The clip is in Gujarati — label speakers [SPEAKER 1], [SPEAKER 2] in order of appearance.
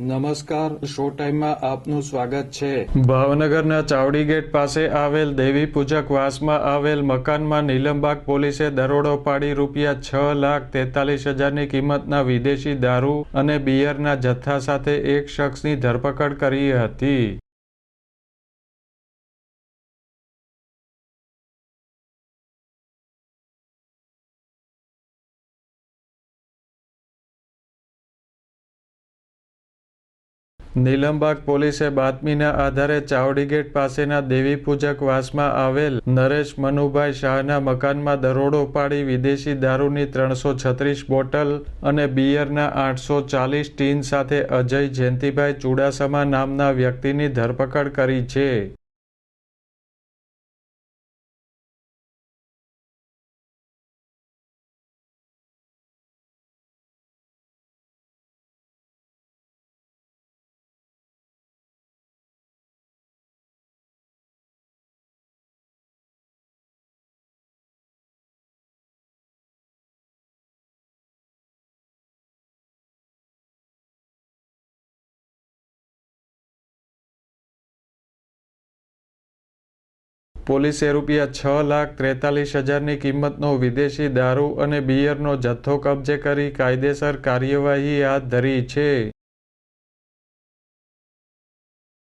[SPEAKER 1] નમસ્કાર શો ટાઈમમાં આપનું સ્વાગત છે.
[SPEAKER 2] ભાવનગરના ચાવડી ગેટ પાસે આવેલ દેવી પૂજક વાસમાં આવેલ મકાનમાં નીલમબાગ પોલીસે દરોડો પાડી રૂપિયા છ લાખ તેતાલીસ હજારની કિંમતના વિદેશી દારૂ અને બિયરના જથ્થા સાથે એક શખ્સની ધરપકડ કરી હતી. નીલમબાગ પોલીસે બાતમીના આધારે ચાવડી ગેટ પાસેના દેવી પૂજક વાસમાં આવેલ નરેશ મનુભાઈ શાહના મકાનમાં દરોડો પાડી વિદેશી દારૂની ત્રણસો છત્રીસ બોટલ અને બિયરના આઠસો ચાલીસ ટીન સાથે અજય જયંતિભાઈ ચુડાસમા નામના વ્યક્તિની ધરપકડ કરી છે. પોલીસે રૂપિયા છ લાખ ત્રેતાલીસ હજારની કિંમતનો વિદેશી દારૂ અને બિયરનો જથ્થો કબજે કરી કાયદેસર કાર્યવાહી હાથ ધરી છે.